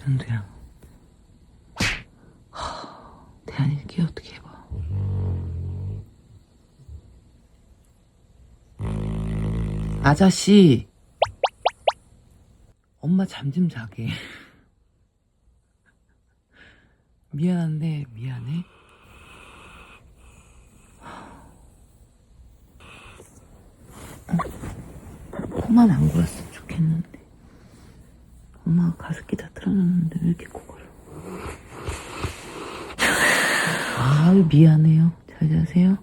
현두야. 하, 대한이 끼 어떻게 해봐. 아저씨. 엄마 잠 좀 자게. 미안한데 미안해. 코만 안 골았으면 좋겠는데. 엄마가 가습기 다 틀어놨는데 왜 이렇게 고걸어 아유 미안해요. 잘 자세요.